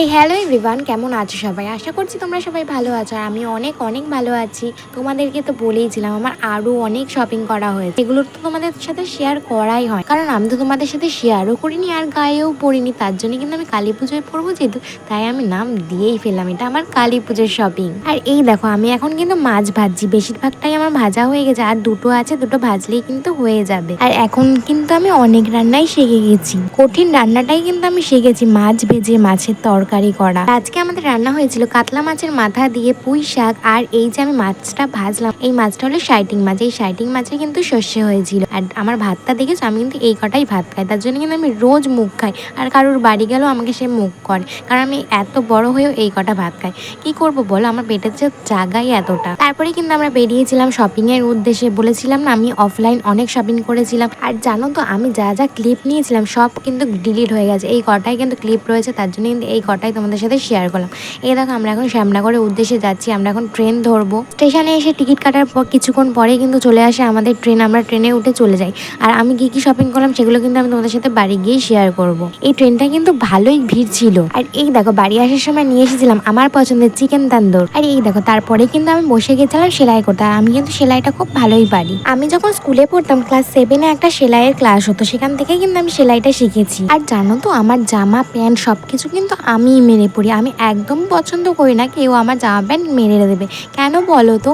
এই hello everyone কেমন আছো সবাই? আশা করছি তোমরা সবাই ভালো আছো আর আমি অনেক অনেক ভালো আছি। তোমাদেরকে তো বলেইছিলাম আমার আরও অনেক শপিং করা হয়েছে। এগুলো তো তোমাদের সাথে শেয়ার করাই হয়। কারণ আমি তো তোমাদের সাথে শেয়ারও করিনি আর গায়েও পড়িনি, তার জন্য কিন্তু আমি কালী পুজোয় পড়ব যেহেতু, তাই আমি নাম দিয়েই ফেললাম, এটা আমার কালী পুজোর শপিং আর এই দেখো, আমি এখন কিন্তু মাছ ভাজছি, বেশিরভাগটাই আমার ভাজা হয়ে গেছে, আর দুটো আছে, দুটো ভাজলেই কিন্তু হয়ে যাবে। আর এখন কিন্তু আমি অনেক রান্নাই শিখে গেছি। কঠিন রান্নাটাই কিন্তু আমি শিখেছি, মাছ ভেজে, মাছের তরকারি করা। আজকে আমাদের রান্না হয়েছিল কাতলা মাছের মাথা দিয়ে পুঁই শাক আর এই যে আমি মাছটা ভাজলাম, এই মাছটা হলো শাইটিং মাছ। এই শাইটিং মাছের কিন্তু শস্য হয়েছিল। আর আমার ভাতটা দেখেছ? আমি কিন্তু এই কটাই ভাত খাই। তার জন্য কিন্তু আমি রোজ মুখ খাই। আর কারোর বাড়ি গেলেও আমাকে সে মুখ করে। কারণ আমি এত বড় হয়েও এই কটা ভাত খাই। কি করব বলো? আমার পেটের যে জায়গাই এতটা। তারপরে কিন্তু আমরা বেরিয়েছিলাম শপিং এর উদ্দেশ্যে। বলেছিলাম না, আমি অফলাইন অনেক শপিং করেছিলাম। আর জানো তো, আমি যা যা ক্লিপ নিয়েছিলাম, সব কিন্তু ডিলিট হয়ে গেছে। এই কটাই কিন্তু ক্লিপ রয়েছে, তার জন্য কিন্তু এই কটাই তোমাদের সাথে শেয়ার করলাম। এই দেখো আমরা এখন শ্যামনগরের উদ্দেশ্যে যাচ্ছি, আমরা এখন ট্রেন ধরবো। স্টেশনে এসে টিকিট কাটার পর কিছুক্ষণ পরে কিন্তু চলে আসে আমাদের ট্রেন আমরা ট্রেনে উঠে চলে যাই। আর আমি কি কি শপিং করলাম সেগুলো কিন্তু আমি তোমাদের সাথে বাড়ি গিয়ে শেয়ার করব। এই ট্রেনটা কিন্তু ভালোই ভিড় ছিল। আর এই দেখো বাড়ি আসার সময় নিয়ে এসেছিলাম আমার পছন্দের চিকেন তান্দুর। আর এই দেখো তারপরে কিন্তু আমি বসে গেছিলাম সেলাই করতে। আর আমি কিন্তু সেলাইটা খুব ভালোই পারি। আমি যখন স্কুলে পড়তাম ক্লাস সেভেনে একটা সেলাইয়ের ক্লাস হতো। সেখান থেকে কিন্তু আমি সেলাইটা শিখেছি। আর জানো তো আমার জামা প্যান্ট সবকিছু কিন্তু আমিই মেরে পড়ি। আমি একদম পছন্দ করি না কেউ আমার জামা প্যান্ট মেরে দেবে। কেন বলো তো?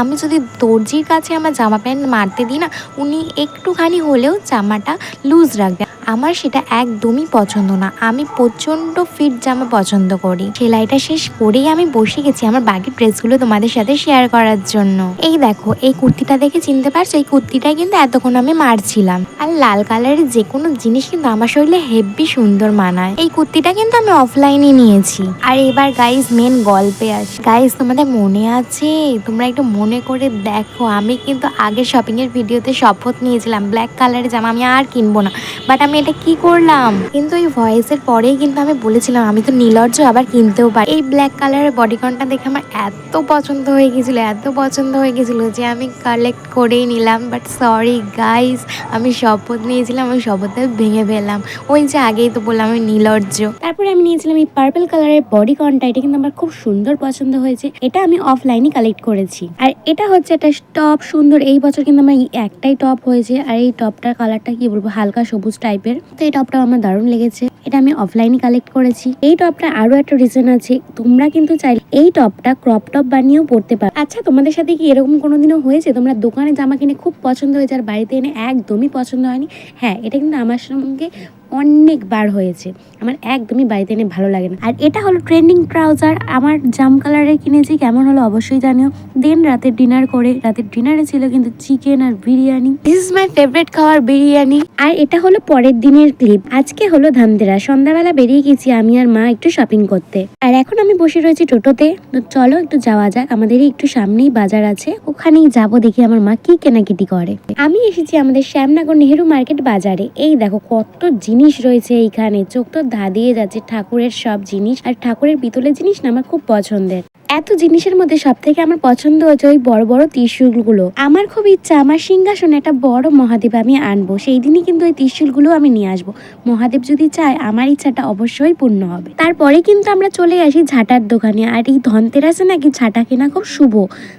আমি যদি দর্জির কাছে আমার জামা প্যান্ট মারতে দিই না, উনি একটুখানি হলেও জামাটা লুজ রাখবে। আমার সেটা একদমই পছন্দ না। আমি প্রচণ্ড ফিট জামা পছন্দ করি। সেলাইটা শেষ করেই আমি বসে গেছি আমার বাকি ড্রেসগুলো তোমাদের সাথে শেয়ার করার জন্য। এই দেখো, এই কুর্তিটা দেখে চিনতে পারছ? এই কুর্তিটাই কিন্তু এতক্ষণ আমি মারছিলাম। আর লাল কালারের যে কোনো জিনিস কিন্তু আমার শরীরে হেভি সুন্দর মানায়। এই কুর্তিটা কিন্তু আমি অফলাইনে নিয়েছি। আর এবার গাইজ মেন গল্পে আসি। গাইজ তোমাদের মনে আছে? তোমরা একটু মনে করে দেখো। আমি কিন্তু আগে শপিং এর ভিডিওতে শপথ নিয়েছিলাম। ব্ল্যাক কালারের জামা আমি আর কিনবো না। বাট আমি এটা কি করলাম? কিন্তু এই ভয়েসের পরেই কিন্তু আমি বলেছিলাম, আমি তো নীলর্জ, আবার কিনতেও পারি। এই ব্ল্যাক কালারের বডিকনটা দেখে আমার এত পছন্দ হয়ে গেছিল, এত পছন্দ হয়ে গেছিল যে আমি কালেক্ট করেই নিলাম। বাট সরি গাইস আমি শপথ নিয়েছিলাম, আমি শপথে ভেঙে ফেললাম। ওই যে আগেই তো বললাম আমি নীলর্জ। তারপরে আমি নিয়েছিলাম এই পার্পল কালারের বডিকনটা এটা কিন্তু আমার খুব সুন্দর পছন্দ হয়েছে। এটা আমি অফলাইনে কালেক্ট করেছি। আর এটা হচ্ছে একটা টপ সুন্দর, এই বছর কিন্তু আমার একটাই টপ হয়েছে। আর এই টপটার কালারটা কি বলব, হালকা সবুজ টাইপের তো এই টপটাও আমার দারুণ লেগেছে। এটা আমি অফলাইনে কালেক্ট করেছি। এই টপটা আরও একটা রিজন আছে। তোমরা কিন্তু চাইলে এই টপটা ক্রপ টপ বানিয়েও পড়তে পারো। আচ্ছা তোমাদের সাথে কি এরকম কোনোদিনও হয়েছে? তোমরা দোকানে জামা কিনে খুব পছন্দ হয়েছে আর বাড়িতে এনে একদমই পছন্দ হয়নি? হ্যাঁ এটা কিন্তু আমার সঙ্গে অনেকবার হয়েছে। আমার একদমই বাড়িতে এনে ভালো লাগে না। আর এটা হলো ট্রেন্ডিং ট্রাউজার আমার জাম কালারে কিনেছি, কেমন হলো অবশ্যই জানিও। দেন রাতের ডিনার করে, রাতের ডিনারে ছিল কিন্তু chicken R biryani. This is my favourite খাওয়ার বিরিয়ানি। আর এটা হলো পরের দিনের ক্লিপ আজকে হলো ধামদেরা সন্ধ্যাবেলা বেরিয়ে গেছি আমি আর মা একটু শপিং করতে। আর এখন আমি বসে রয়েছি টোটোতে। তো চলো একটু যাওয়া যাক। আমাদেরই একটু সামনেই বাজার আছে। ওখানেই যাব দেখি আমার মা কি কেনাকাটি করে। আমি এসেছি আমাদের শ্যামনগর নেহেরু মার্কেট বাজারে। এই দেখো কত জিনিস রয়েছে এইখানে। চোখ তো ধা ধাঁধিয়ে যাচ্ছে ঠাকুরের সব জিনিস। আর ঠাকুরের পিতলের জিনিস না আমার খুব পছন্দের। এত জিনিসের মধ্যে সব থেকে আমার পছন্দ হচ্ছে ওই বড় বড় ত্রিশূলগুলো। আমার খুব ইচ্ছা, আমার সিংহাসনে একটা বড় মহাদেব আমি আনব। সেই দিনই কিন্তু ওই ত্রিশূলগুলো আমি নিয়ে আসব। মহাদেব যদি চায়, আমার ইচ্ছাটা অবশ্যই পূর্ণ হবে। তারপরে কিন্তু আমরা চলে আসি ঝাঁটার দোকানে। আর এই ধনতেরাসে নাকি ঝাঁটা কেনা খুব শুভ।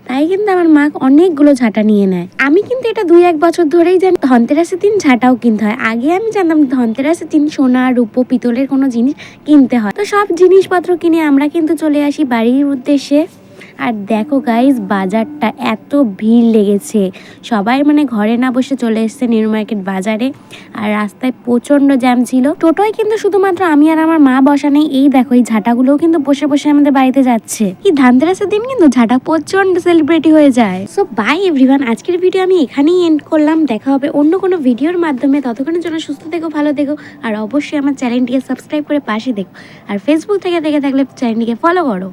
তাই কিন্তু আমার মা অনেকগুলো ঝাঁটা নিয়ে নেয়। আমি কিন্তু এটা দুই এক বছর ধরেই জানি। ধনতেরাসের দিন ঝাঁটাও কিনতে হয়। আগে আমি জানতাম ধনতেরাসের দিন সোনা, রূপো, পিতলের কোনো জিনিস কিনতে হয়। তো সব জিনিসপত্র কিনে আমরা কিন্তু চলে আসি বাড়ির উদ্দেশ্যে। আর দেখো গাইজ বাজারটা এত ভিড় লেগেছে। সবাই মানে ঘরে না বসে চলে এসছে নিউ মার্কেট বাজারে। আর রাস্তায় প্রচণ্ড জ্যাম ছিল। টোটোয় কিন্তু শুধুমাত্র আমি আর আমার মা বসা নেই। এই দেখো, এই ঝাঁটাগুলোও কিন্তু বসে বসে আমাদের বাড়িতে যাচ্ছে। এই ধানতেরাসের দিন কিন্তু ঝাঁটা প্রচণ্ড সেলিব্রিটি হয়ে যায়। সো বাই এভরিওয়ান আজকের ভিডিও আমি এখানেই এন্ড করলাম। দেখা হবে অন্য কোনো ভিডিওর মাধ্যমে। ততক্ষণের জন্য সুস্থ থেকো, ভালো থেকো। আর অবশ্যই আমার চ্যানেলটিকে সাবস্ক্রাইব করে পাশে দেখো আর ফেসবুক থেকে দেখে থাকলে চ্যানেলটিকে ফলো করো।